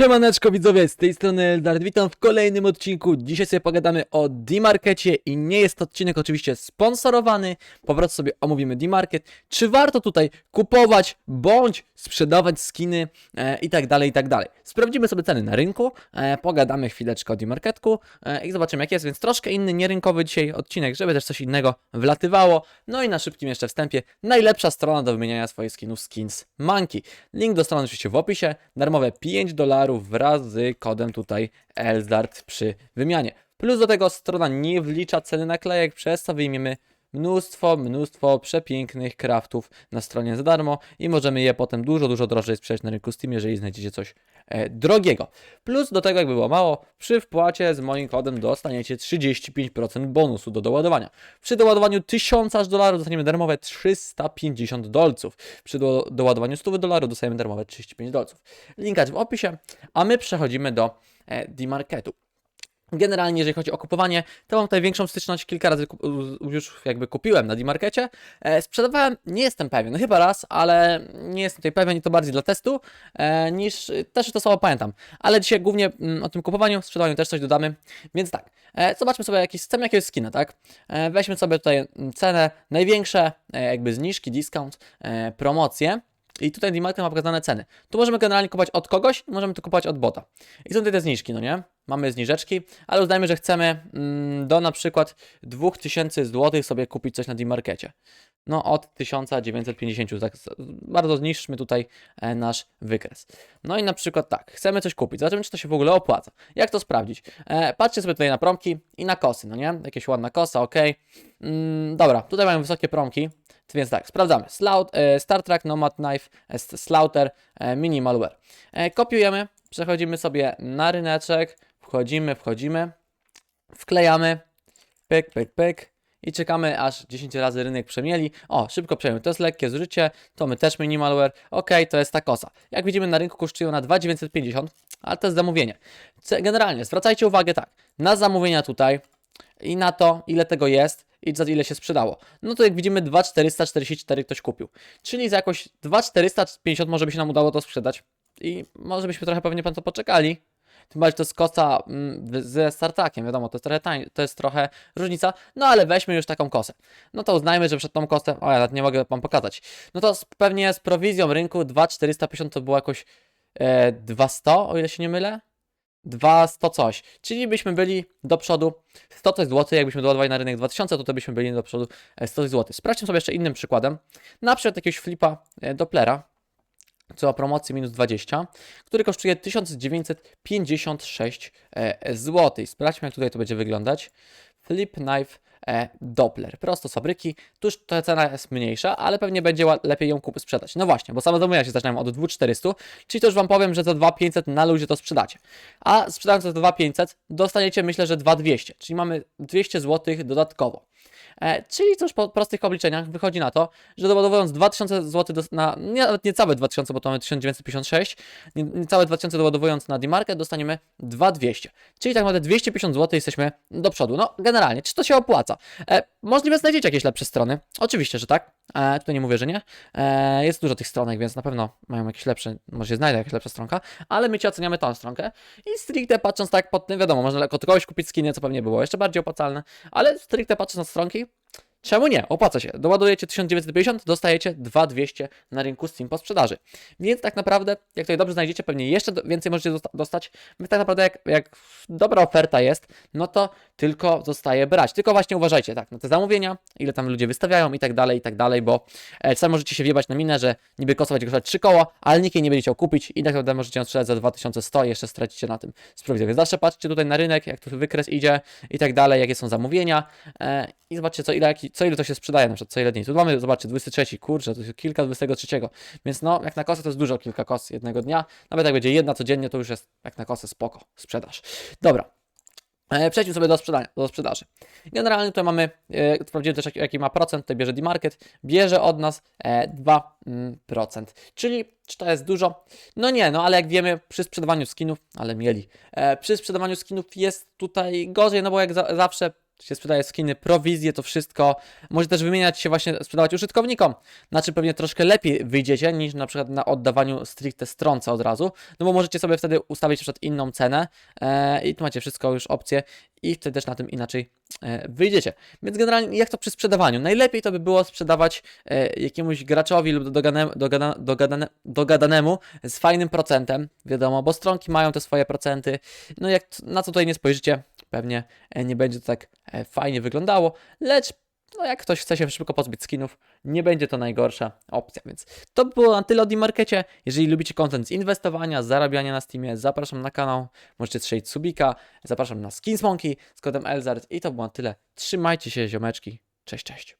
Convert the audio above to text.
Siemaneczko widzowie, z tej strony Eldar, witam w kolejnym odcinku. Dzisiaj sobie pogadamy o D-Markecie i nie jest to odcinek oczywiście sponsorowany. Po prostu sobie omówimy D-Market. Czy warto tutaj kupować bądź sprzedawać skiny e, i tak dalej, i tak dalej. Sprawdzimy sobie ceny na rynku, e, pogadamy chwileczkę o D-Marketku e, i zobaczymy jak jest, więc troszkę inny, nierynkowy dzisiaj odcinek, żeby też coś innego wlatywało. No i na szybkim jeszcze wstępie, najlepsza strona do wymieniania swoich skinów Skins Monkey. Link do strony oczywiście w opisie, darmowe 5 dolarów wraz z kodem tutaj Elzart przy wymianie. Plus do tego strona nie wlicza ceny naklejek, przez co wyjmiemy mnóstwo, mnóstwo przepięknych craftów na stronie za darmo i możemy je potem dużo, dużo drożej sprzedać na rynku Steam, jeżeli znajdziecie coś e, drogiego. Plus do tego, jakby było mało, przy wpłacie z moim kodem dostaniecie 35% bonusu do doładowania. Przy doładowaniu 1000 aż dolarów dostaniemy darmowe 350 dolców. Przy do, doładowaniu 100 dolarów dostajemy darmowe 35 dolców. Linkać w opisie, a my przechodzimy do e, D-Marketu. Generalnie, jeżeli chodzi o kupowanie, to mam tutaj większą styczność. Kilka razy już jakby kupiłem na D-Markecie. E, sprzedawałem, nie jestem pewien, no chyba raz, ale nie jestem tutaj pewien i to bardziej dla testu, e, niż też to słowo pamiętam. Ale dzisiaj głównie mm, o tym kupowaniu, sprzedawaniu też coś dodamy. Więc tak, e, zobaczmy sobie jakiś, chcemy jakiegoś skina, tak? Weźmy sobie tutaj mm, cenę, największe jakby zniżki, discount, promocje. I tutaj D-Market ma pokazane ceny. Tu możemy generalnie kupować od kogoś, możemy to kupować od bota. I są tutaj te zniżki, no nie? Mamy zniżeczki, ale uznajmy, że chcemy mm, do na przykład 2000 zł sobie kupić coś na D-Markecie. No od 1950, tak bardzo zniżmy tutaj e, nasz wykres. No i na przykład tak, chcemy coś kupić, zobaczymy czy to się w ogóle opłaca. Jak to sprawdzić? E, patrzcie sobie tutaj na promki i na kosy, no nie? Jakieś ładna kosa, ok. Mm, dobra, tutaj mają wysokie promki, więc tak, sprawdzamy. Slaut, e, Star Trek, Nomad Knife, Slaughter, Minimalware. Kopiujemy, przechodzimy sobie na ryneczek, wchodzimy, wchodzimy, wklejamy, pyk, pyk, pyk i czekamy aż 10 razy rynek przemieli. O, szybko przejmę, to jest lekkie zużycie, to my też minimalware, ok, to jest ta kosa. Jak widzimy na rynku kosztują na 2,950, ale to jest zamówienie. Generalnie zwracajcie uwagę tak, na zamówienia tutaj i na to, ile tego jest i za ile się sprzedało. No to jak widzimy 2,444 ktoś kupił. Czyli za jakoś 2,450 może by się nam udało to sprzedać i może byśmy trochę pewnie pan to poczekali. Tym bardziej to jest kosa mm, ze startakiem, wiadomo, to jest trochę tań, to jest trochę różnica, no ale weźmy już taką kosę. No to uznajmy, że przed tą kosę, o ja nawet nie mogę wam pokazać. No to z, pewnie z prowizją rynku 2,450 to było jakoś e, 200, o ile się nie mylę. 200 coś. Czyli byśmy byli do przodu 100 coś złotych, jakbyśmy doładowali na rynek 2000, to, to byśmy byli do przodu e, 100 coś złotych. Sprawdźmy sobie jeszcze innym przykładem. Na przykład jakiegoś flipa e, Dopplera, co o promocji minus 20, który kosztuje 1956 zł. Sprawdźmy, jak tutaj to będzie wyglądać. Flip Knife e, Doppler. Prosto z fabryki. Tuż ta cena jest mniejsza, ale pewnie będzie lepiej ją kup- sprzedać. No właśnie, bo same zamówienia się zaczynają od 2400, czyli to już Wam powiem, że za 2500 na luzie to sprzedacie. A sprzedając za 2500 dostaniecie myślę, że 2200, czyli mamy 200 zł dodatkowo. E, czyli cóż, po prostych obliczeniach wychodzi na to, że doładowując 2000 zł na, nie, nawet niecałe 2000, bo to mamy 1956, nie- niecałe 2000 doładowując na D-Market dostaniemy 2200. Czyli tak naprawdę 250 zł jesteśmy do przodu. No, generalnie, czy to się opłaca? E, możliwe znajdziecie jakieś lepsze strony. Oczywiście, że tak. E, tutaj nie mówię, że nie. E, jest dużo tych stronek, więc na pewno mają jakieś lepsze, może się znajdzie jakaś lepsza stronka, ale my ci oceniamy tą stronkę i stricte patrząc tak pod tym, wiadomo, można od kogoś kupić skiny, co pewnie było jeszcze bardziej opłacalne, ale stricte patrząc na stronki, Czemu nie? Opłaca się. Doładujecie 1950, dostajecie 2200 na rynku Steam po sprzedaży. Więc tak naprawdę, jak tutaj dobrze znajdziecie, pewnie jeszcze więcej możecie dosta- dostać. Więc tak naprawdę, jak, jak dobra oferta jest, no to tylko zostaje brać. Tylko właśnie uważajcie, tak, na te zamówienia, ile tam ludzie wystawiają i tak dalej, i tak dalej, bo e, czasami możecie się wjebać na minę, że niby będzie kosztować 3 koła, ale nikt jej nie będzie chciał kupić i tak naprawdę możecie ją sprzedać za 2100 i jeszcze stracicie na tym z. Więc zawsze patrzcie tutaj na rynek, jak tu wykres idzie i tak dalej, jakie są zamówienia e, i zobaczcie, co ile, jaki, co ile to się sprzedaje, na przykład co ile dni. Tu mamy, zobaczcie, 23, kurczę, to jest kilka 23, więc no, jak na kosę to jest dużo, kilka kos jednego dnia. Nawet jak będzie jedna codziennie, to już jest jak na kosę spoko, sprzedaż. Dobra. E, Przejdźmy sobie do, sprzedania, do sprzedaży. Generalnie tutaj mamy, e, sprawdziłem też jaki, jaki ma procent, tutaj bierze D-Market, bierze od nas e, 2%. Czyli czy to jest dużo? No nie, no ale jak wiemy przy sprzedawaniu skinów, ale mieli, e, przy sprzedawaniu skinów jest tutaj gorzej, no bo jak za, zawsze się sprzedaje skiny, prowizje, to wszystko. Może też wymieniać się właśnie, sprzedawać użytkownikom, na czym pewnie troszkę lepiej wyjdziecie niż na przykład na oddawaniu stricte stronce od razu, no bo możecie sobie wtedy ustawić na przykład inną cenę e, i tu macie wszystko już opcje i wtedy też na tym inaczej e, wyjdziecie. Więc generalnie jak to przy sprzedawaniu? Najlepiej to by było sprzedawać e, jakiemuś graczowi lub dogane, dogana, dogadane, dogadanemu z fajnym procentem, wiadomo, bo stronki mają te swoje procenty, no jak na co tutaj nie spojrzycie, pewnie e, nie będzie to tak e, fajnie wyglądało, lecz no jak ktoś chce się szybko pozbyć skinów, nie będzie to najgorsza opcja, więc to by było na tyle o D-Markecie. Jeżeli lubicie content z inwestowania, zarabiania na Steamie, zapraszam na kanał, możecie strzelić subika, zapraszam na Skinsmonkey z kodem Elzard i to było na tyle. Trzymajcie się ziomeczki, cześć, cześć.